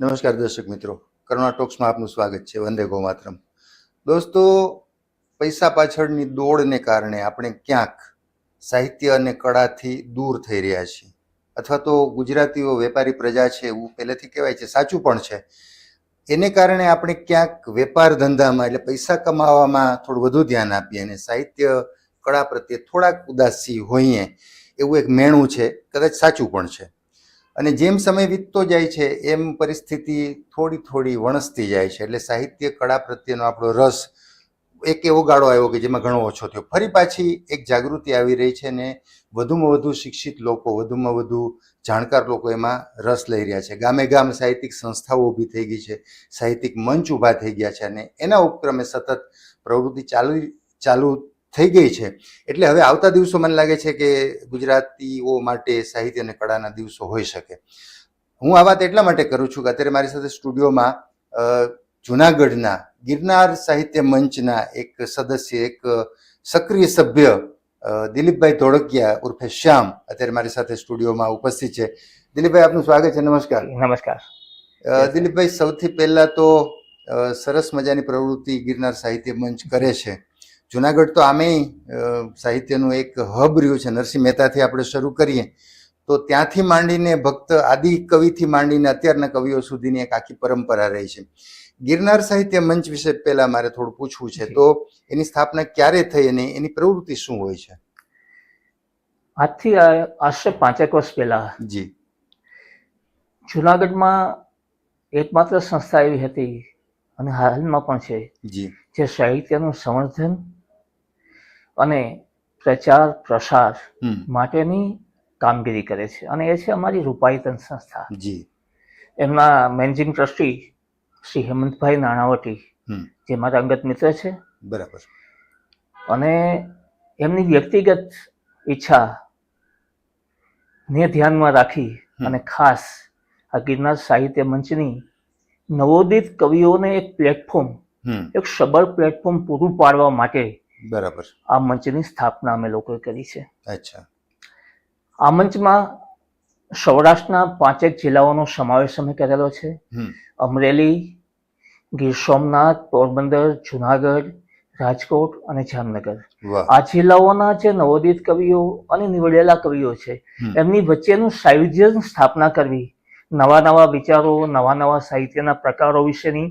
નમસ્કાર દર્શક મિત્રો. કરુણા ટોક્સમાં આપનું સ્વાગત છે. વંદે ગોમાત્રમ. દોસ્તો, પૈસા પાછળની દોડને કારણે આપણે ક્યાંક સાહિત્ય અને કળાથી દૂર થઈ રહ્યા છીએ. અથવા તો ગુજરાતીઓ, વેપારી પ્રજા છે, એવું પહેલેથી કહેવાય છે, સાચું પણ છે. એને કારણે આપણે ક્યાંક વેપાર ધંધામાં એટલે પૈસા કમાવામાં થોડું વધુ ધ્યાન આપીએ અને સાહિત્ય, કળા પ્રત્યે થોડાક ઉદાસી હોઈએ એવું એક મેણું છે. કદાચ સાચું પણ છે. અને જેમ સમય વીતતો જાય છે, એમ પરિસ્થિતિ થોડી થોડી વણસતી જાય છે. એટલે સાહિત્ય કળા પ્રત્યેનો આપણો રસ એક એવો ગાળો આવ્યો કે જેમાં ઘણો ઓછો થયો. ફરી પાછી એક જાગૃતિ આવી રહી છે ને વધુમાં વધુ શિક્ષિત લોકો, વધુમાં વધુ જાણકાર લોકો એમાં રસ લઈ રહ્યા છે. ગામે ગામ સાહિત્યિક સંસ્થાઓ ઊભી થઈ ગઈ છે, સાહિત્યિક મંચ ઊભા થઈ ગયા છે અને એના ઉપક્રમે સતત પ્રવૃત્તિ ચાલુ ચાલુ થઈ ગઈ છે. એટલે હવે આવતા દિવસો મને લાગે છે કે ગુજરાતીઓ માટે સાહિત્ય અને કળાના દિવસો હોઈ શકે. હું આ વાત એટલા માટે કરું છું કે અત્યારે મારી સાથે સ્ટુડિયોમાં જુનાગઢના ગિરનાર સાહિત્ય મંચના એક સદસ્ય એક સક્રિય સભ્ય દિલીપભાઈ ધોળકિયા ઉર્ફે શ્યામ અત્યારે મારી સાથે સ્ટુડિયોમાં ઉપસ્થિત છે. દિલીપભાઈ આપનું સ્વાગત છે. નમસ્કાર. નમસ્કાર. દિલીપભાઈ સૌથી પહેલા તો સરસ મજાની પ્રવૃત્તિ ગિરનાર સાહિત્ય મંચ કરે છે. જુનાગઢ તો આમેય સાહિત્યનું એક હબ રહ્યું છે. નરસિંહ મહેતાથી આપણે શરૂ કરીએ. તો ત્યાંથી માંડીને ભક્ત આદિ કવિથી માંડીને અત્યારના કવિઓ સુધીની એક આખી પરંપરા રહી છે. ગિરનાર સાહિત્ય મંચ વિશે પહેલા મારે થોડું પૂછવું છે. તો એની સ્થાપના ક્યારે થઈ અને એની પ્રવૃત્તિ શું હોય છે? આજથી આ- આશરે પાંચેક વર્ષ પહેલા. જી. જુનાગઢમાં એકમાત્ર સંસ્થા એવી હતી અને હાલમાં પણ છે. જી. જે સાહિત્યનું સંવર્ધન અને પ્રચાર પ્રસાર માટેની કામગીરી કરે છે. અને એ છે અમારી રૂપાયતન સંસ્થા. જી. એમના મેનેજિંગ ટ્રસ્ટી શ્રી હેમંતભાઈ નાણાવટી જે મારા અંગત મિત્ર છે. બરાબર. અને એમની વ્યક્તિગત ઈચ્છા ને ધ્યાનમાં રાખી અને ખાસ આ ગિરનાર સાહિત્ય મંચની નવોદિત કવિઓને એક પ્લેટફોર્મ એક સબળ પ્લેટફોર્મ પૂરું પાડવા માટે બરાબર. આ મંચની સ્થાપના અમે લોકોએ કરી છે. અચ્છા. આ મંચમાં સૌરાષ્ટ્રના પાંચેક જિલ્લાઓનો સમાવેશ અમે કરેલો છે. અમરેલી ગીર સોમનાથ પોરબંદર જુનાગઢ રાજકોટ અને જામનગર. આ જિલ્લાઓના જે નવોદિત કવિઓ અને નીવડેલા કવિઓ છે એમની વચ્ચેનું સાયુજ્ય સ્થાપના કરવી નવા નવા વિચારો નવા નવા સાહિત્યના પ્રકારો વિશેની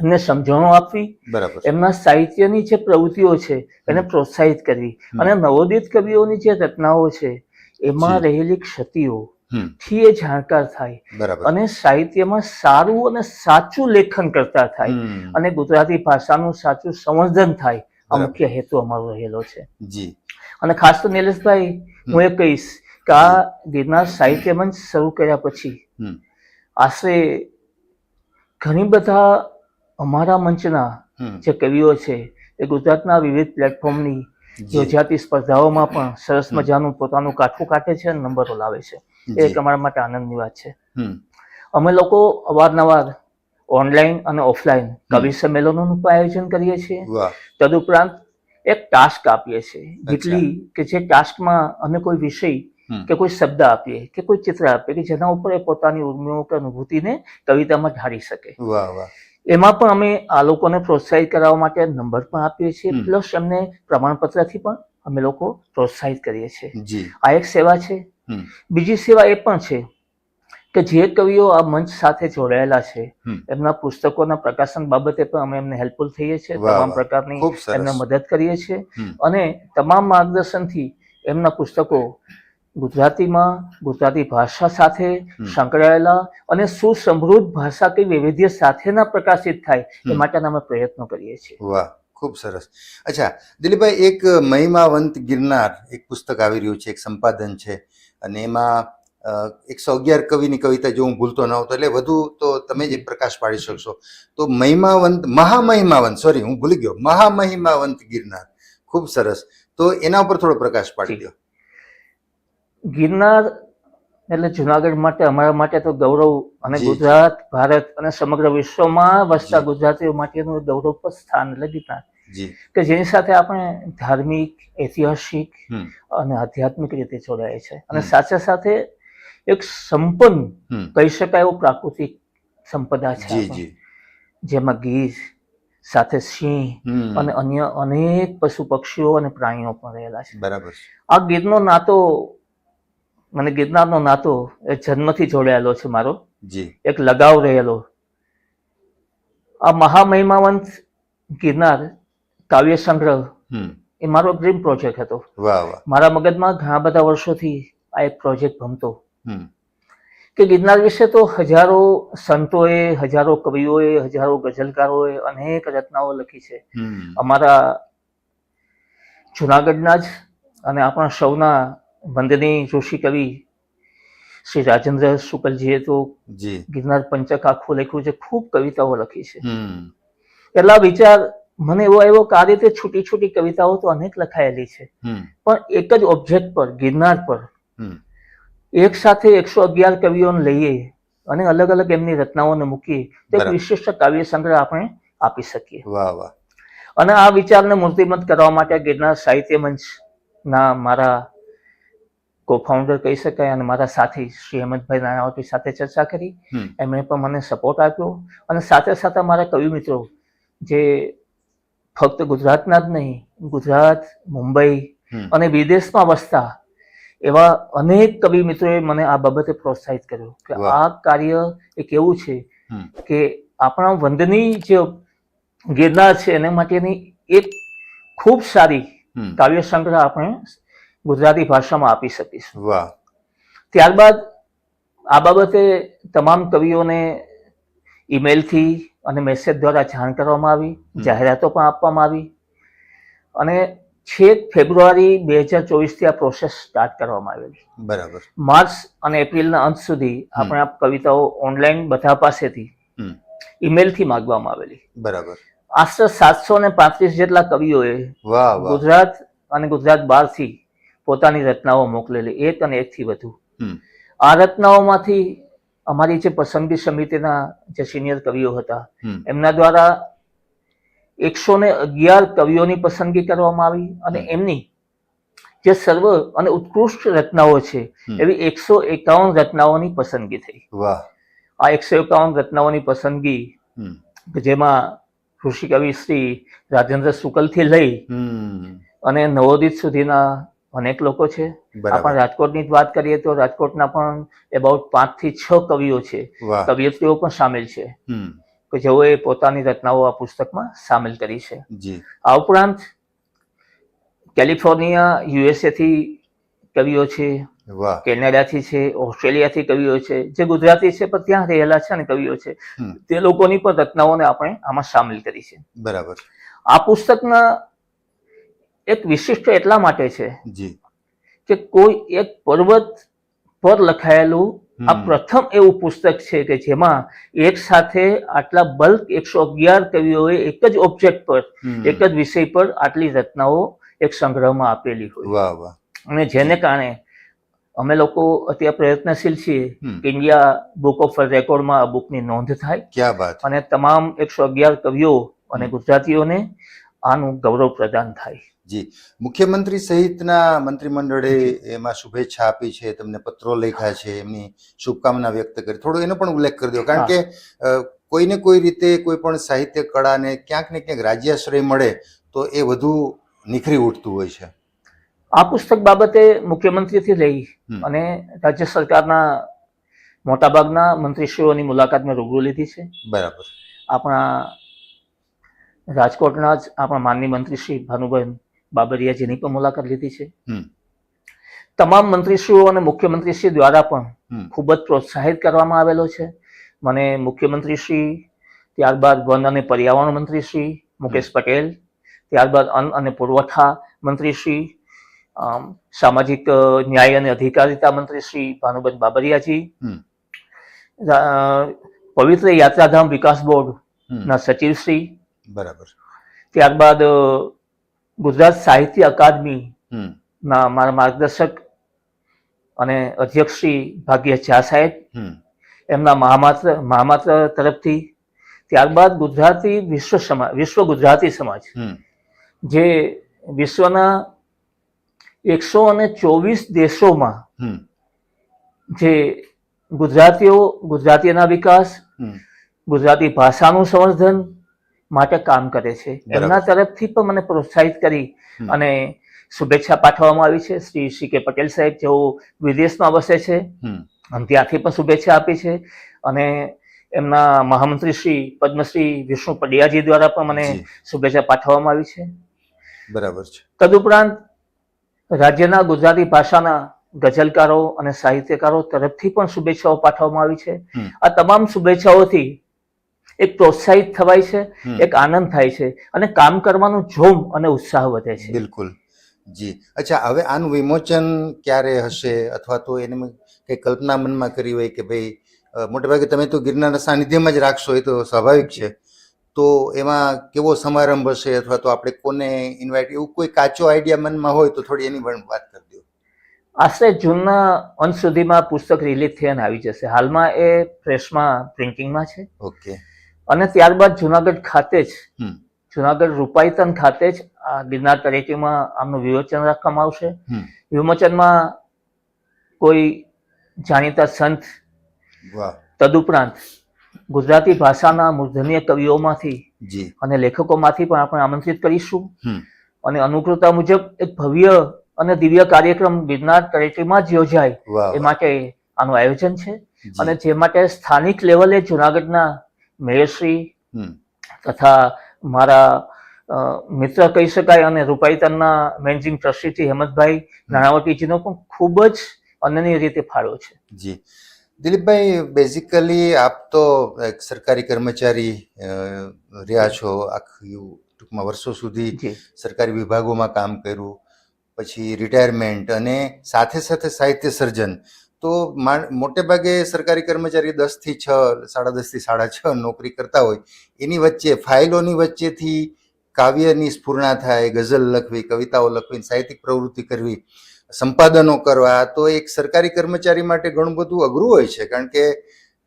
એમને સમજણો આપવી એમના સાહિત્યની જે પ્રવૃત્તિઓ છે એને પ્રોત્સાહિત કરવી. અને નવોદિત કવિઓની જે રચનાઓ છે એમાં રહેલી ક્ષતિઓ થી એ જાણકાર થાય. અને સાહિત્યમાં સારું અને સાચું લેખન કરતા થાય. અને ગુજરાતી ભાષાનું સાચું સંવર્ધન થાય. આ મુખ્ય હેતુ અમારો રહેલો છે. જી. અને ખાસ તો નિલેશભાઈ હું એ કહીશ કે આ ગિરનાર સાહિત્ય મંચ શરૂ કર્યા પછી આશરે ઘણી બધા અમારા મંચના જે કવિઓ છે એ ગુજરાતના વિવિધ પ્લેટફોર્મની યોજાતી સ્પર્ધાઓમાં પણ સરસ મજાનું પોતાનું કાઠું કાઢે છે અને નંબરો લાવે છે. એ એક અમારા માટે આનંદની વાત છે. અમે લોકો અવારનવાર ઓનલાઈન અને ઓફલાઈન કવિ સંમેલનોનું પણ આયોજન કરીએ છીએ. તદુપરાંત એક ટાસ્ક આપીએ છીએ. જેટલી કે જે ટાસ્કમાં અમે કોઈ વિષય કે કોઈ શબ્દ આપીએ કે કોઈ ચિત્ર આપીએ કે જેના ઉપર એ પોતાની ઉર્મિઓ કે અનુભૂતિને કવિતામાં ઢાળી શકે. વાહ વાહ. એમાં પણ અમે આ લોકોને પ્રોત્સાહિત કરાવવા માટે નંબર પણ આપીએ છીએ પ્લસ એમને પ્રમાણપત્રથી પણ અમે લોકો પ્રોત્સાહિત કરીએ છીએ. આ એક સેવા છે. બીજી સેવા એ પણ છે કે જે કવિઓ આ મંચ સાથે જોડાયેલા છે એમના પુસ્તકોના પ્રકાશન બાબતે પણ અમે એમને હેલ્પફુલ થઈએ છીએ તમામ પ્રકારની એમને મદદ કરીએ છીએ અને તમામ માર્ગદર્શનથી એમના પુસ્તકો ગુજરાતીમાં ગુજરાતી ભાષા સાથે સંકળાયેલા અને સુસમૃદ્ધ ભાષા કે વૈવિધ્ય સાથેના પ્રકાશિત થાય એ માટેના અમે પ્રયત્નો કરીએ છીએ. વાહ ખૂબ સરસ. અચ્છા દિલીપભાઈ એક મહિમાવંત ગિરનાર એક પુસ્તક આવી રહ્યું છે એક સંપાદન છે અને એમાં એકસો અગિયાર કવિની કવિતા જો હું ભૂલતો ન હોતો એટલે વધુ તો તમે જ પ્રકાશ પાડી શકશો. તો મહિમાવંત મહામહિમાવંત સોરી હું ભૂલી ગયો મહામહિમાવંત ગિરનાર. ખૂબ સરસ. તો એના ઉપર થોડો પ્રકાશ પાડી દો. ગિરનાર એટલે જુનાગઢ માટે અમારા માટે તો ગૌરવ અને ગુજરાત ભારત અને સમગ્ર વિશ્વમાં વસતા ગુજરાતીઓ માટેનું ગૌરવપ્રદ સ્થાન એટલે ગિરનાર. કે જેની સાથે આપણે ધાર્મિક ઐતિહાસિક અને આધ્યાત્મિક રીતે જોડાય છે. અને સાથે સાથે એક સંપન્ન કહી શકાય એવું પ્રાકૃતિક સંપદા છે જેમાં ગીર સાથે સિંહ અને અન્ય અનેક પશુ પક્ષીઓ અને પ્રાણીઓ પણ રહેલા છે. બરાબર છે. આ ગીરનો નાતો મને ગિરનારનો નાતો એ જન્મથી જોડાયેલો છે મારો. જી. એક લગાવ રહેલો. આ મહામહિમાવંત ગિરનાર કાવ્ય સંગ્રહ એ મારો ડ્રીમ પ્રોજેક્ટ હતો. મારા મગજમાં ઘણા બધા વર્ષોથી આ એક પ્રોજેક્ટ ભમતો. હમ. કે ગિરનાર વિશે તો હજારો સંતોએ હજારો કવિઓએ હજારો ગઝલકારોએ અનેક રચનાઓ લખી છે. અમારા જુનાગઢના જ અને આપણા સૌના વંદનીય ઋષિ કવિ શ્રી રાજેન્દ્ર શુકલજીએ તો ગિરનાર પંચક આખું લખ્યું છે ખૂબ કવિતાઓ લખી છે. એટલા વિચાર મને એવો આવ્યો કે આ રીતે છૂટી છૂટી કવિતાઓ તો અનેક લખાયેલી છે. પણ એક જ ઓબ્જેક્ટ પર ગિરનાર પર એક સાથે એકસો અગિયાર કવિઓને લઈએ અને અલગ અલગ એમની રચનાઓને મૂકીએ તો એક વિશિષ્ટ કાવ્ય સંગ્રહ આપણે આપી શકીએ. વાહ વાહ. અને આ વિચારને મૂર્તિમંત કરવા માટે ગિરનાર સાહિત્ય મંચના મારા કોફાઉન્ડર કહી શકાય અને મારા સાથી શ્રી હેમંતભાઈ નાણાવટી સાથે ચર્ચા કરી. એમણે પણ મને સપોર્ટ આપ્યો અને સાથે સાથે મારા કવિ મિત્રો જે ફક્ત ગુજરાતના જ નહીં ગુજરાત મુંબઈ અને વિદેશમાં વસતા એવા અનેક કવિ મિત્રોએ મને આ બાબતે પ્રોત્સાહિત કર્યો કે આ કાર્ય એક એવું છે કે આપણા વંદની જે ગિરનાર છે એના માટેની એક ખૂબ સારી કાવ્ય સંગ્રહ આપણે ગુજરાતી ભાષામાં આપી શકીશું. વાહ. ત્યારબાદ આ બાબતે તમામ કવિઓને ઈમેલથી અને મેસેજ દ્વારા જાણ કરવામાં આવી જાહેરાતો પણ આપવામાં આવી અને છેક ફેબ્રુઆરી બે હજાર ચોવીસથી આ પ્રોસેસ સ્ટાર્ટ કરવામાં આવેલી. બરાબર. માર્ચ અને એપ્રિલના અંત સુધી આપણે આ કવિતાઓ ઓનલાઈન બધા પાસેથી ઈમેલથી માંગવામાં આવેલી. બરાબર. આશરે સાતસો ને પાંત્રીસ જેટલા કવિઓએ ગુજરાત અને ગુજરાત બહારથી પોતાની રચનાઓ મોકલેલી એક અને એકથી વધુ. આ રચનાઓમાંથી અમારી જે પસંદગી સમિતિના જે સિનિયર કવિઓ હતા એમના દ્વારા એકસો ને અગિયાર કવિઓની પસંદગી કરવામાં આવી અને એમની જે સર્વ અને ઉત્કૃષ્ટ રચનાઓ છે એવી એકસો એકાવન રચનાઓની પસંદગી થઈ. વાહ. આ એકસો એકાવન રચનાઓની પસંદગી જેમાં ઋષિ કવિ શ્રી રાજેન્દ્ર શુકલથી લઈ અને નવોદિત સુધીના અનેક લોકો છે. આપણે રાજકોટની જ વાત કરીએ તો રાજકોટના પણ એબાઉટ પાંચથી છ કવિઓ છે. કવિયત્રીઓ પણ સામેલ છે. કે જેઓએ પોતાની રચનાઓ આ પુસ્તકમાં સામેલ કરી છે. આ ઉપરાંત કેલિફોર્નિયા યુએસએ થી કવિઓ છે. કેનેડાથી છે ઓસ્ટ્રેલિયાથી કવિઓ છે. જે ગુજરાતી છે પણ ત્યાં રહેલા છે અને કવિઓ છે. તે લોકોની પણ રચનાઓને આપણે આમાં સામેલ કરી છે. બરાબર. આ પુસ્તકના એક વિશિષ્ટ એટલા માટે છે જી. કે કોઈ એક પર્વત પર લખાયેલું આ પ્રથમ એવું પુસ્તક છે કે જેમાં એક સાથે આટલા બલ્ક એકસો અગિયાર કવિઓએ એક જ ઓબ્જેક્ટ પર એક જ વિષય પર આટલી રચનાઓ એક સંગ્રહમાં આપેલી હોય. અને જેને કારણે અમે લોકો અત્યારે પ્રયત્નશીલ છીએ કે ઇન્ડિયા બુક ઓફ રેકોર્ડમાં આ બુકની નોંધ થાય ક્યાં વાત. અને તમામ એકસો અગિયાર કવિઓ અને ગુજરાતીઓને આનું ગૌરવ પ્રદાન થાય. જી. મુખ્યમંત્રી સહિતના મંત્રીમંડળે એમાં શુભેચ્છા આપી છે તમને પત્રો લખ્યા છે એમની શુભકામના વ્યક્ત કરી. થોડો એનો પણ ઉલ્લેખ કરી દો કારણ કે કોઈને કોઈ રીતે કોઈ પણ સાહિત્ય કળાને ક્યાંક ને ક્યાંક રાજ્યાશ્રય મળે તો એ વધુ નિખરી ઉઠતું હોય છે. આ પુસ્તક બાબતે મુખ્યમંત્રીથી લઈ અને રાજ્ય સરકારના મોટાભાગના મંત્રીશ્રીઓની મુલાકાત મેં રૂબરૂ લીધી છે. બરાબર. આપણા રાજકોટના જ આપણા માનની મંત્રી શ્રી ભાનુભાઈ બાબરિયાજીની પણ મુલાકાત લીધી છે. તમામ મંત્રીશ્રીઓ અને મુખ્યમંત્રીશ્રી દ્વારા પણ. ખૂબ જ પ્રોત્સાહિત કરવામાં આવેલો છે મને મુખ્યમંત્રીશ્રી ત્યારબાદ વન અને પર્યાવરણ મંત્રી શ્રી મુકેશ પટેલ ત્યારબાદ અન્ન અને પુરવઠા મંત્રી શ્રી અમ, સામાજિક ન્યાય અને અધિકારિતા મંત્રી શ્રી ભાનુબેન બાબરિયાજી પવિત્ર યાત્રાધામ વિકાસ બોર્ડ. ના સચિવશ્રી બરાબર ત્યારબાદ ગુજરાત સાહિત્ય અકાદમી ના મારા માર્ગદર્શક અને અધ્યક્ષ શ્રી ભાગ્ય ઝા સાહેબ એમના મહામાત્ર મહામાત્ર તરફથી ત્યારબાદ ગુજરાતી વિશ્વ સમાજ વિશ્વ ગુજરાતી સમાજ જે વિશ્વના એકસો અને ચોવીસ દેશોમાં જે ગુજરાતીઓ ગુજરાતીના વિકાસ ગુજરાતી ભાષાનું સંવર્ધન માટે કામ કરે છે. એમના તરફથી પણ મને પ્રોત્સાહિત કરી અને શુભેચ્છા પાઠવવામાં આવી છે. શ્રી સી કે પટેલ સાહેબ જેઓ વિદેશમાં વસે છે અને ત્યાંથી પણ શુભેચ્છા આપી છે. અને એમના મહામંત્રી શ્રી પદ્મશ્રી વિષ્ણુ પડિયાજી દ્વારા પણ મને શુભેચ્છા પાઠવવામાં આવી છે. બરાબર છે. તદુપરાંત રાજ્યના ગુજરાતી ભાષાના ગઝલકારો અને સાહિત્યકારો તરફથી પણ શુભેચ્છાઓ પાઠવવામાં આવી છે. આ તમામ શુભેચ્છાઓથી એક પ્રોત્સાહિત થવાય છે એક આનંદ થાય છે અને કામ કરવાનું જોમ અને ઉત્સાહ વધે છે. બિલકુલ. જી. અચ્છા હવે આનું વિમોચન ક્યારે હશે? અથવા તો એને કઈ કલ્પના મનમાં કરી હોય કે ભાઈ મોટેભાગે તમે તો ગિરનારના સાનિધ્યમાં જ રાખશો એ તો સ્વાભાવિક છે. તો એમાં કેવો સમારંભ હશે? અથવા તો આપણે કોને ઇન્વાઇટ એવું કોઈ કાચો આઈડિયા મનમાં હોય તો થોડી એની પણ વાત કરી દો. આશરે જૂનના અંત સુધીમાં પુસ્તક રિલીઝ થઈને આવી જશે. હાલમાં એ પ્રેસમાં પ્રિન્ટિંગમાં છે. ઓકે. અને ત્યારબાદ જુનાગઢ ખાતે જ જુનાગઢ રૂપાઈતન ખાતે જ આ ગિરનાર તળેટીમાં આમનું વિમોચન રાખવામાં આવશે. વિમોચનમાં કોઈ જાણીતા સંત તદુપરાંત ગુજરાતી ભાષાના મૂર્ધન્ય કવિઓમાંથી અને લેખકોમાંથી પણ આપણે આમંત્રિત કરીશું. અને અનુકૂળતા મુજબ એક ભવ્ય અને દિવ્ય કાર્યક્રમ ગિરનાર તળેટીમાં જ યોજાય. એ માટે આનું આયોજન છે. અને જે માટે સ્થાનિક લેવલે જુનાગઢના હમ. તથા મારા મિત્ર કહી શકાય અને રૂપાઈતનના મેનેજિંગ ટ્રસ્ટી હેમંતભાઈ નાણાવટીજીનો પણ ખૂબ જ અનન્ય રીતે ફાળો છે. જી. દિલીપભાઈ બેઝિકલી આપ તો એક સરકારી કર્મચારી રહ્યા છો આખું ટૂંકમાં વર્ષો સુધી સરકારી વિભાગોમાં કામ કર્યું પછી રિટાયરમેન્ટ અને સાથે સાથે સાહિત્ય સર્જન. તો મોટે ભાગે સરકારી કર્મચારી દસથી છ, સાડા દસથી સાડા છ નોકરી કરતા હોય, એની વચ્ચે, ફાઇલોની વચ્ચેથી કાવ્યની સ્ફૂર્ણા થાય, ગઝલ લખવી, કવિતાઓ લખવી સાહિત્યિક પ્રવૃત્તિ કરવી, સંપાદનો કરવા, તો એક સરકારી કર્મચારી માટે ઘણું બધું અઘરું હોય છે, કારણ કે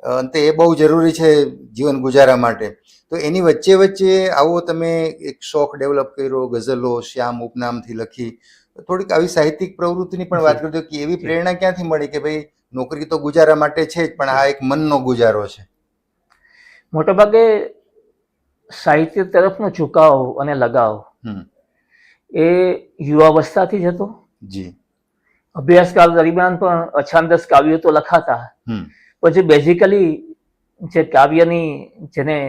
અંતે એ બહુ જરૂરી છે જીવન ગુજારા માટે. તો એની વચ્ચે વચ્ચે આવો તમે એક શોખ ડેવલપ કર્યો, ગઝલો, શ્યામ ઉપનામથી લખી થોડીક આવી સાહિત્યિક પ્રવૃત્તિની પણ વાત કરજો કે એવી પ્રેરણા ક્યાંથી મળી કે ભાઈ નોકરી તો ગુજારા માટે છે જ પણ આ એક મનનો ગુજારો છે? મોટાભાગે સાહિત્ય તરફનો ઝુકાવ અને લગાવ એ યુવાવસ્થાથી જ હતો. જી. અભ્યાસકાળ દરમિયાન પણ અછાંદસ કાવ્યો તો લખાતા. પછી બેઝિકલી જે કાવ્યની જેને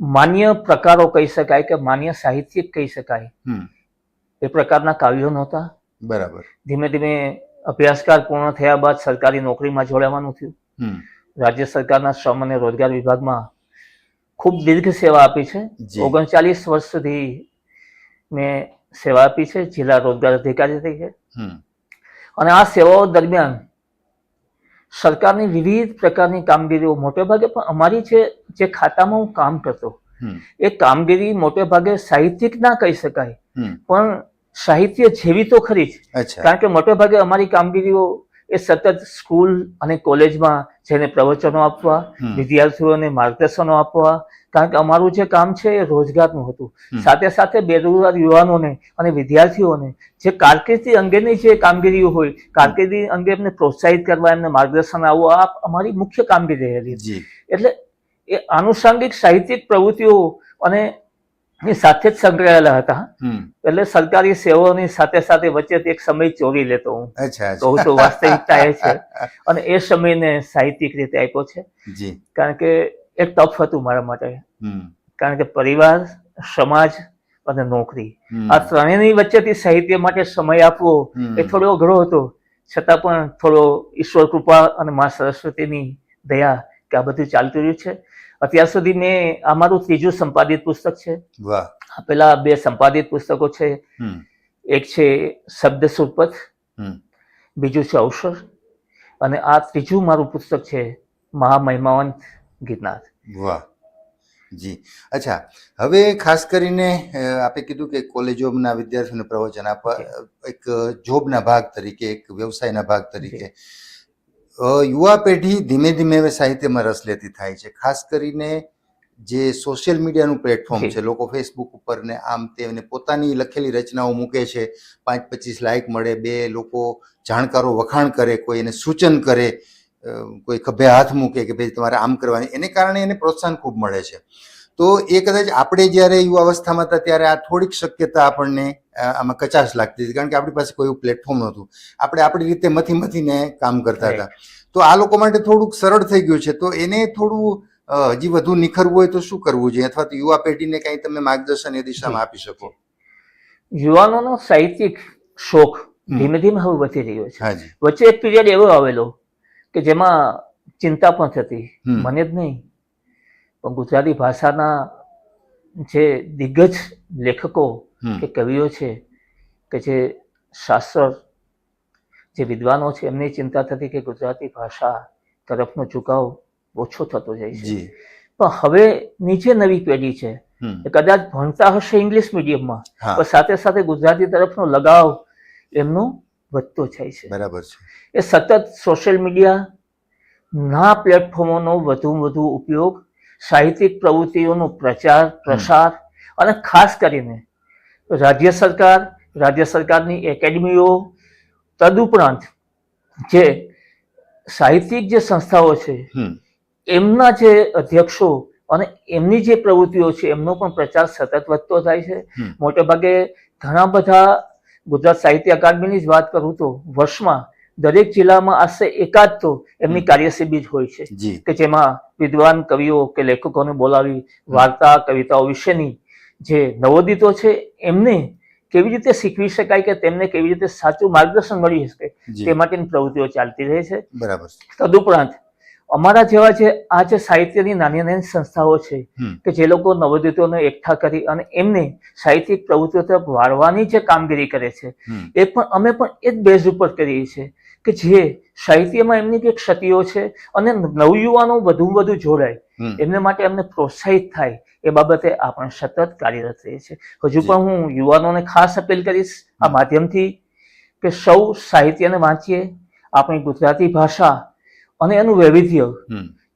માન્ય પ્રકારો કહી શકાય કે માન્ય સાહિત્યિક કહી શકાય હમ. એ પ્રકારના કાવ્યો નહોતા. બરાબર. ધીમે ધીમે અભ્યાસકાર પૂર્ણ થયા બાદ સરકારી નોકરીમાં જોડાવાનું થયું. રાજ્ય સરકારના શ્રમ અને રોજગાર વિભાગમાં ખૂબ દીર્ઘ સેવા આપી છે. ઓગણચાલીસ વર્ષ સુધી મેં સેવા આપી છે. જિલ્લા રોજગાર અધિકારી તરીકે. અને આ સેવાઓ દરમિયાન સરકારની વિવિધ પ્રકારની કામગીરીઓ મોટે ભાગે પણ અમારી જે જે ખાતામાં હું કામ કરતો એ કામગીરી મોટે ભાગે સાહિત્યિક ના કહી શકાય. પણ સાહિત્ય જેવી તો ખરી જ. કારણ કે મોટે ભાગે અમારી કામગીરીઓ એ સતત સ્કૂલ અને કોલેજમાં જેને પ્રવચનો આપવા વિદ્યાર્થીઓને માર્ગદર્શનો આપવા કારણ કે અમારું જે કામ છે એ રોજગારનું હતું. સાથે સાથે બેરોજગાર યુવાનોને અને વિદ્યાર્થીઓને જે કારકિર્દી અંગેની જે કામગીરીઓ હોય કારકિર્દી અંગે એમને પ્રોત્સાહિત કરવા એમને માર્ગદર્શન આવવું આ અમારી મુખ્ય કામગીરી રહેલી એટલે એ આનુષાંગિક સાહિત્યિક પ્રવૃત્તિઓ અને એ સાથે જ સંકળાયેલા હતા. એટલે સરકારી સેવાઓની સાથે સાથે વચ્ચે એક સમય ચોરી લેતો હું. તો હું તો વાસ્તવિકતા એ છે. અને એ સમયને સાહિત્યિક રીતે આપ્યો છે. કારણ કે એક ટફ હતું મારા માટે. કારણ કે પરિવાર સમાજ અને નોકરી. આ ત્રણેયની વચ્ચેથી સાહિત્ય માટે સમય આપવો એ થોડો અઘરો હતો. છતાં પણ થોડો ઈશ્વર કૃપા અને મા સરસ્વતીની દયા કે આ બધું ચાલતું રહ્યું છે. અત્યાર સુધી મેં આ મારું ત્રીજું સંપાદિત પુસ્તક છે. વાહ. પેલા બે સંપાદિત પુસ્તકો છે. એક છે શબ્દ સુરપથ બીજું છે અવસર અને આ ત્રીજું મારું પુસ્તક છે મહામહિમાવંત ગીરનાથ વાહ. જી. અચ્છા. હવે ખાસ કરીને આપે કીધું કે કોલેજોના વિદ્યાર્થીઓને પ્રવચન આપવા એક જોબના ભાગ તરીકે એક વ્યવસાયના ભાગ તરીકે. યુવા પેઢી ધીમે ધીમે હવે સાહિત્યમાં રસ લેતી થાય છે. ખાસ કરીને જે સોશિયલ મીડિયાનું પ્લેટફોર્મ છે લોકો ફેસબુક ઉપર ને આમ તેમને પોતાની લખેલી રચનાઓ મૂકે છે. પાંચ પચીસ લાઇક મળે બે લોકો જાણકારો વખાણ કરે કોઈ એને સૂચન કરે કોઈ ખભે હાથ મૂકે કે ભાઈ તમારે આમ કરવાની. એને કારણે એને પ્રોત્સાહન ખૂબ મળે છે. તો એ કદાચ આપણે જ્યારે યુવા અવસ્થામાં હતા ત્યારે આ થોડીક શક્યતા આપણને આમાં કચાશ લાગતી હતી. કારણ કે આપણી પાસે કોઈ એવું પ્લેટફોર્મ નહોતું. આપણે આપણી રીતે મથી મથીને કામ કરતા હતા. તો આ લોકો માટે થોડુંક સરળ થઈ ગયું છે. તો એને થોડું હજી વધુ નિખરવું હોય તો શું કરવું જોઈએ? અથવા તો યુવા પેઢીને કંઈ તમે માર્ગદર્શન એ દિશામાં આપી શકો? યુવાનોનો સાહિત્યિક શોખ ધીમે ધીમે હવે વધી રહ્યો છે. વચ્ચે એક પીરિયડ એવો આવેલો કે જેમાં ચિંતા પણ થતી. મને જ નહીં. પણ ગુજરાતી ભાષાના જે દિગ્ગજ લેખકો કે કવિઓ છે કે જે શાસ્ત્ર જે વિદ્વાનો છે એમની ચિંતા થતી કે ગુજરાતી ભાષા તરફનો ઝુકાવ ઓછો થતો જાય છે. પણ હવે નીચે નવી પેઢી છે. કદાચ ભણતા હશે ઇંગ્લિશ મીડિયમમાં પણ સાથે સાથે ગુજરાતી તરફનો લગાવ એમનો વધતો જાય છે. બરાબર છે. એ સતત સોશિયલ મીડિયા ના પ્લેટફોર્મોનો વધુ વધુ ઉપયોગ સાહિત્યિક પ્રવૃત્તિઓનો પ્રચાર પ્રસાર અને ખાસ કરીને રાજ્ય સરકાર રાજ્ય સરકારની એકેડમીઓ તદુપરાંત જે સાહિત્યિક જે સંસ્થાઓ છે એમના જે અધ્યક્ષો અને એમની જે પ્રવૃત્તિઓ છે એમનો પણ પ્રચાર સતત વધતો થાય છે. મોટે ભાગે ઘણા બધા ગુજરાત સાહિત્ય અકાદમીની જ વાત કરું તો વર્ષમાં દરેક જિલ્લામાં આશરે એકાદ તો એમની. કાર્યશિબિર હોય છે. કે જેમાં વિદ્વાન કવિઓ કે લેખકોને બોલાવી વાર્તા કવિતાઓ વિશેની જે નવોદિતો છે એમને કેવી રીતે શીખવી શકાય કે તેમને કેવી રીતે સાચું માર્ગદર્શન મળી શકે તે માટેની પ્રવૃત્તિઓ ચાલતી રહે છે. બરાબર તદુપરાંત અમારા જેવા જે આ જે સાહિત્યની નાની નાની સંસ્થાઓ છે કે જે લોકો નવોદિતોને એકઠા કરી અને એમને સાહિત્યિક પ્રવૃત્તિઓ તરફ વાળવાની જે કામગીરી કરે છે એ પણ અમે પણ એ જ બેઝ ઉપર કરીએ છીએ કે જે સાહિત્યમાં એમની જે ક્ષતિઓ છે અને નવયુવાનો વધુ વધુ જોડાય એમને માટે એમને પ્રોત્સાહિત થાય એ બાબતે આપણે સતત કાર્યરત રહીએ છીએ. હજુ પણ હું યુવાનોને ખાસ અપીલ કરીશ આ માધ્યમથી કે સૌ સાહિત્યને વાંચીએ આપણી ગુજરાતી ભાષા અને એનું વૈવિધ્ય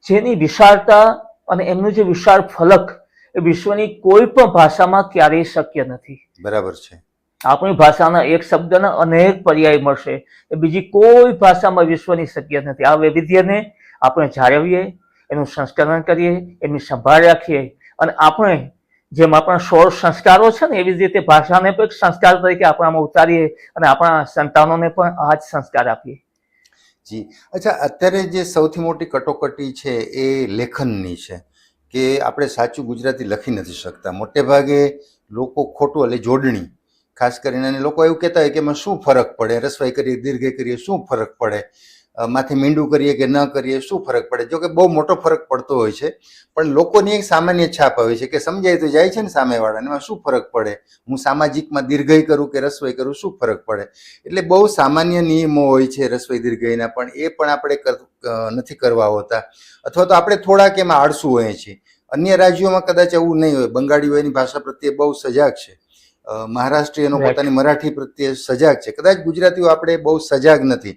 જેની વિશાળતા અને એમનું જે વિશાળ ફલક એ વિશ્વની કોઈ પણ ભાષામાં ક્યારેય શક્ય નથી. બરાબર છે. આપણી ભાષાના એક શબ્દના અનેક પર્યાય મળશે એ બીજી કોઈ ભાષામાં વિશ્વની શક્ય નથી. આ વૈવિધ્યને આપણે જાળવીએ એનું સંસ્કરણ કરીએ એની સંભાળ રાખીએ અને આપણે જેમ આપણા સોળ સંસ્કારો છે ને એવી જ રીતે ભાષાને પણ એક સંસ્કાર તરીકે આપણામાં ઉતારીએ અને આપણા સંતાનોને પણ આ જ સંસ્કાર આપીએ. જી. અચ્છા, અત્યારે જે સૌથી મોટી કટોકટી છે એ લેખનની છે કે આપણે સાચું ગુજરાતી લખી નથી શકતા. મોટે ભાગે લોકો ખોટું, એટલે જોડણી. ખાસ કરીને લોકો એવું કહેતા હોય કે એમાં શું ફરક પડે? રસવાઈ કરીએ, દીર્ઘ કરીએ, શું ફરક પડે? માથે મીંડું કરીએ કે ન કરીએ શું ફરક પડે? જો કે બહુ મોટો ફરક પડતો હોય છે પણ લોકોની એક સામાન્ય છાપ આવે છે કે સમજાય તો જાય છે ને સામેવાળાને એમાં શું ફરક પડે? હું સામાજિકમાં દીર્ઘય કરું કે રસોઈ કરું શું ફરક પડે? એટલે બહુ સામાન્ય નિયમો હોય છે રસોઈ દીર્ઘયના પણ એ પણ આપણે નથી કરવા હોતા. અથવા તો આપણે થોડાક એમાં આળસુ હોઈએ છીએ. અન્ય રાજ્યોમાં કદાચ એવું નહીં હોય. બંગાળીઓ એની ભાષા પ્રત્યે બહુ સજાગ છે. મહારાષ્ટ્રીયનો પોતાની મરાઠી પ્રત્યે સજાગ છે. કદાચ ગુજરાતીઓ આપણે બહુ સજાગ નથી.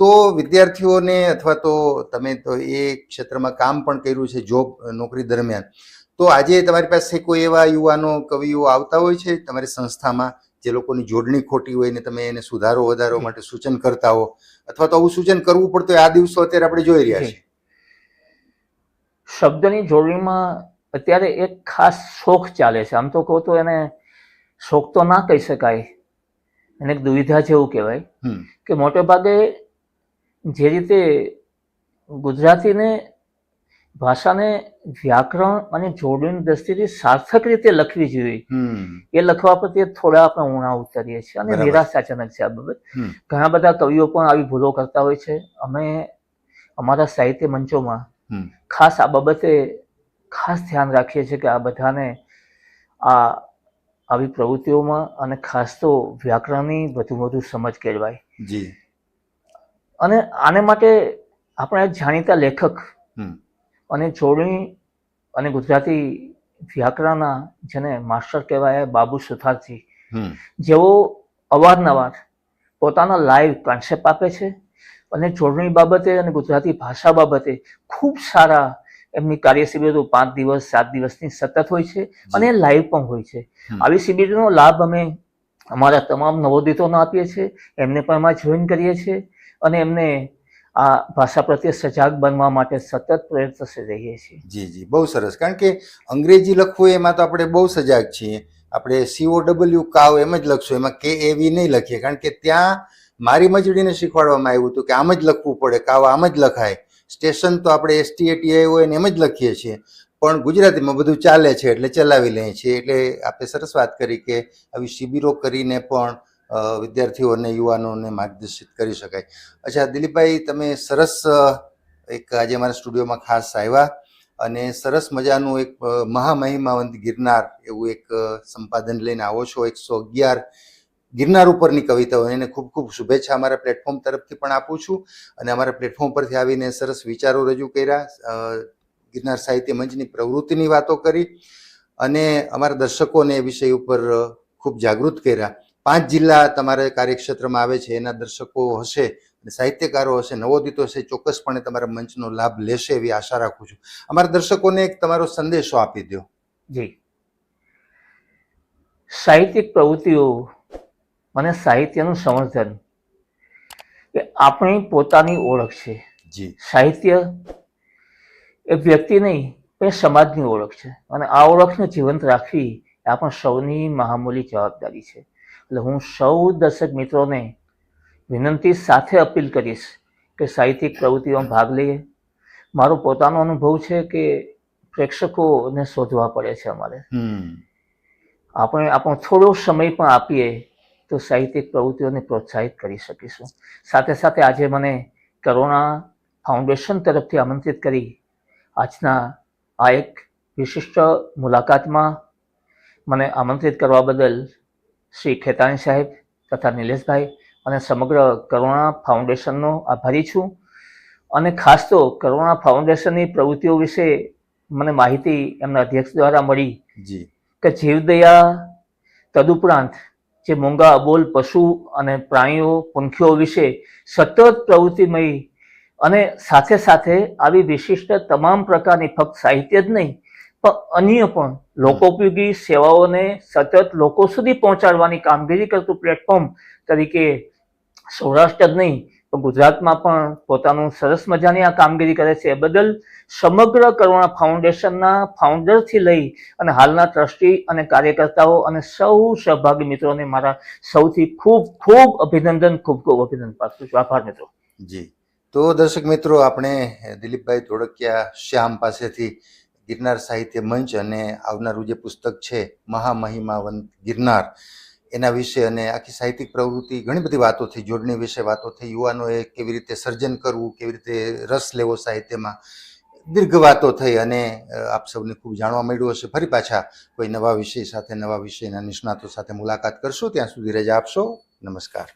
તો વિદ્યાર્થીઓને અથવા તો તમે તો એ ક્ષેત્રમાં કામ પણ કર્યું છે જોબ નોકરી દરમિયાન. તો આજે તમારી પાસે કોઈ એવા યુવાનો કવિઓ આવતા હોય છે તમારી સંસ્થામાં જે લોકોની જોડણી ખોટી હોય ને તમે એને સુધારો વધારો માટે સૂચન કરતા હો? અથવા તો આવું સૂચન કરવું પડતું આ દિવસો અત્યારે આપણે જોઈ રહ્યા છીએ. શબ્દની જોડણીમાં અત્યારે એક ખાસ શોખ ચાલે છે. આમ તો કહું તો એને શોખ તો ના કહી શકાય. એને એક દુવિધા જેવું કહેવાય કે મોટે ભાગે જે રીતે ગુજરાતીને ભાષાને વ્યાકરણ અને જોડણીની દ્રષ્ટિથી સાર્થક રીતે લખવી જોઈએ. એ લખવા પ્રત્યે થોડા આપણે ઊણા ઉતરીએ છીએ અને. નિરાશાજનક છે આ બાબત. ઘણા બધા કવિઓ પણ આવી ભૂલો કરતા હોય છે. અમે અમારા સાહિત્ય મંચોમાં ખાસ આ બાબતે ખાસ ધ્યાન રાખીએ છીએ કે આ બધાને આ આવી પ્રવૃત્તિઓમાં અને ખાસ તો વ્યાકરણની વધુ વધુ સમજ કેળવાય. જી. અને આને માટે આપણા જાણીતા લેખક અને જોડણી અને ગુજરાતી વ્યાકરણના જેને માસ્ટર કહેવાય બાબુ સુથારજી જેઓ અવારનવાર પોતાના લાઈવ કોન્સેપ્ટ આપે છે અને જોડણી બાબતે અને ગુજરાતી ભાષા બાબતે ખૂબ સારા એમની કાર્ય શિબિરો પાંચ દિવસ સાત દિવસની સતત હોય છે અને લાઈવ પણ હોય છે. આવી શિબિરનો લાભ અમે અમારા તમામ નવોદિતોને આપીએ છીએ. એમને પણ એમાં જોઈન કરીએ છીએ. અને એમને આ ભાષા પ્રત્યે સજાગ બનવા માટે સતત પ્રયત્નશીલ રહીએ છીએ. જી જી. બહુ સરસ. કારણ કે અંગ્રેજી લખવું એમાં તો આપણે બહુ સજાગ છીએ. આપણે સીઓ ડબલ્યુ કાવ એમ જ લખશું. એમાં કે એવી નહીં લખીએ. કારણ કે ત્યાં મારી મજડીને શીખવાડવામાં આવ્યું હતું કે આમ જ લખવું પડે. કાવ આમ જ લખાય. સ્ટેશન તો આપણે એસટી એટીઆઈ હોય ને એમ જ લખીએ છીએ. પણ ગુજરાતીમાં બધું ચાલે છે એટલે ચલાવી લઈએ છીએ એટલે આપણે સરસ વાત કરી કે આવી શિબિરો કરીને પણ વિદ્યાર્થીઓને યુવાનોને માર્ગદર્શિત કરી શકાય. અચ્છા, દિલીપભાઈ, તમે સરસ એક આજે અમારા સ્ટુડિયોમાં ખાસ આવ્યા અને સરસ મજાનું એક મહામહિમાવંત ગિરનાર એવું એક સંપાદન લઈને આવો છો. એકસો અગિયાર ગિરનાર ઉપરની કવિતાઓ એને ખૂબ ખૂબ શુભેચ્છા અમારા પ્લેટફોર્મ તરફથી પણ આપું છું અને અમારા પ્લેટફોર્મ પરથી આવીને સરસ વિચારો રજૂ કર્યા ગિરનાર સાહિત્ય મંચની પ્રવૃત્તિની વાતો કરી અને અમારા દર્શકોને એ વિષય ઉપર ખૂબ જાગૃત કર્યા. પાંચ જિલ્લા તમારે કાર્યક્ષેત્રમાં આવે છે એના દર્શકો હશે સાહિત્યકારો હશે નવોદિતો હશે ચોક્કસપણે તમારા મંચનો લાભ લેશે એવી આશા રાખું છું. અમારા દર્શકોને એક તમારો સંદેશો આપી દો જી. સાહિત્યિક પ્રવૃત્તિઓ અને સાહિત્યનું સંવર્ધન એ આપણી પોતાની ઓળખ છે. જી. સાહિત્ય એ વ્યક્તિ નહીં પણ એ સમાજની ઓળખ છે. અને આ ઓળખને જીવંત રાખવી એ આપણ સૌની મહામૂલી જવાબદારી છે. એટલે હું સૌ દર્શક મિત્રોને વિનંતી સાથે અપીલ કરીશ કે સાહિત્યિક પ્રવૃત્તિઓમાં ભાગ લઈએ. મારો પોતાનો અનુભવ છે કે પ્રેક્ષકોને શોધવા પડે છે અમારે. આપણે આપણો થોડો સમય પણ આપીએ તો સાહિત્યિક પ્રવૃત્તિઓને પ્રોત્સાહિત કરી શકીશું. સાથે સાથે આજે મને કરુણા ફાઉન્ડેશન તરફથી આમંત્રિત કરી આજના આ એક વિશિષ્ટ મુલાકાતમાં મને આમંત્રિત કરવા બદલ શ્રી ખેતાણી સાહેબ તથા નિલેશભાઈ અને સમગ્ર કરુણા ફાઉન્ડેશનનો આભારી છું. અને ખાસ તો કરુણા ફાઉન્ડેશનની પ્રવૃત્તિઓ વિશે મને માહિતી એમના અધ્યક્ષ દ્વારા મળી જી. કે જીવદયા તદુપરાંત જે મૂંગા અબોલ પશુ અને પ્રાણીઓ પંખીઓ વિશે સતત પ્રવૃત્તિમય અને સાથે સાથે આવી વિશિષ્ટ તમામ પ્રકારની ફક્ત સાહિત્ય જ નહીં પણ અન્ય પણ લોકોપયોગી સેવાઓને સતત લોકો સુધી પહોંચાડવાની કામગીરી કરતું પ્લેટફોર્મ તરીકે સૌરાષ્ટ્ર જ નહીં પણ ગુજરાતમાં પણ પોતાનું સરસ મજાની આ કામગીરી કરે છે. એ બદલ સમગ્ર કરુણા ફાઉન્ડેશનના ફાઉન્ડરથી લઈ અને હાલના ટ્રસ્ટી અને કાર્યકર્તાઓ અને સૌ સહભાગી મિત્રોને મારા સૌથી ખૂબ ખૂબ અભિનંદન ખૂબ ખૂબ અભિનંદન પાઠવું છું. આભાર મિત્રો. જી. તો દર્શક મિત્રો આપણે દિલીપભાઈ ધોળકિયા શ્યામ પાસેથી ગિરનાર સાહિત્ય મંચ અને આવનારું જે પુસ્તક છે, મહામહિમાવંત ગિરનાર, એના વિશે અને આખી સાહિત્યિક પ્રવૃત્તિ ઘણી બધી વાતો થઈ, જોડણી વિશે વાતો થઈ, યુવાનોએ કેવી રીતે સર્જન કરવું, કેવી રીતે રસ લેવો સાહિત્યમાં, દીર્ઘ વાતો થઈ અને આપ સૌને ખૂબ જાણવા મળ્યું હશે. ફરી પાછા કોઈ નવા વિષય સાથે, નવા વિષયના નિષ્ણાતો સાથે મુલાકાત કરશું. ત્યાં સુધી રજા આપશો. નમસ્કાર.